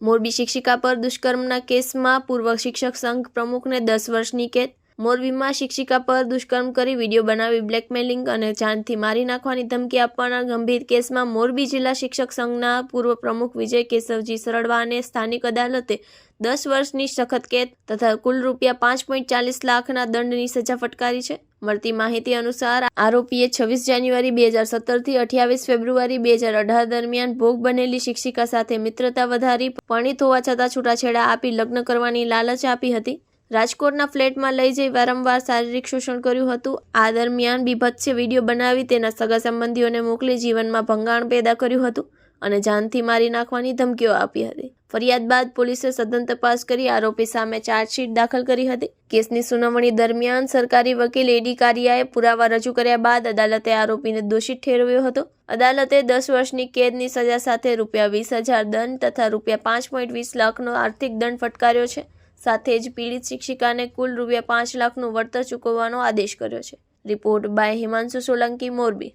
મોરબી શિક્ષિકા પર દુષ્કર્મના કેસમાં પૂર્વ શિક્ષક સંઘ પ્રમુખને દસ વર્ષની કેદ. મોરબીમાં શિક્ષિકા પર દુષ્કર્મ કરી વીડિયો બનાવી બ્લેકમેલિંગ અને જાનથી મારી નાખવાની ધમકી આપવાના ગંભીર કેસમાં મોરબી જિલ્લા શિક્ષક સંઘના પૂર્વ પ્રમુખ વિજય કેશવજી સરળવાને સ્થાનિક અદાલતે દસ વર્ષની સખત કેદ તથા કુલ રૂપિયા પાંચ પોઈન્ટ ચાલીસ લાખના દંડની સજા ફટકારી છે. મળતી માહિતી અનુસાર, આરોપીએ છવ્વીસ જાન્યુઆરી બે હજાર સત્તરથી અઠ્યાવીસ ફેબ્રુઆરી બે હજાર અઢાર દરમિયાન ભોગ બનેલી શિક્ષિકા સાથે મિત્રતા વધારી, પરણિત હોવા છતાં છૂટાછેડા આપી લગ્ન કરવાની લાલચ આપી હતી. રાજકોટના ફ્લેટમાં લઈ જઈ વારંવાર શારીરિક શોષણ કર્યું હતું. આ દરમિયાન બીભત્સે વીડિયો બનાવી તેના સગા સંબંધીઓને મોકલી જીવનમાં ભંગાણ પેદા કર્યું હતું. અને જાનથી મારી નાખવાની ધમકીઓ આપી હતી. ફરિયાદ બાદ પોલીસે સઘન તપાસ કરી આરોપી સામે ચાર્જશીટ દાખલ કરી હતી. કેસની સુનાવણી દરમિયાન સરકારી વકીલ એડી કારિયાએ પુરાવા રજૂ કર્યા બાદ અદાલતે આરોપીને દોષિત ઠેરવ્યો હતો. અદાલતે દસ વર્ષની કેદની સજા સાથે રૂપિયા વીસ હજાર દંડ તથા રૂપિયા પાંચ પોઈન્ટ વીસ લાખનો આર્થિક દંડ ફટકાર્યો છે. સાથે જ પીડિત શિક્ષિકાને કુલ રૂપિયા પાંચ લાખનું વળતર ચૂકવવાનો આદેશ કર્યો છે. Report by Himanshu Solanki, Morbi.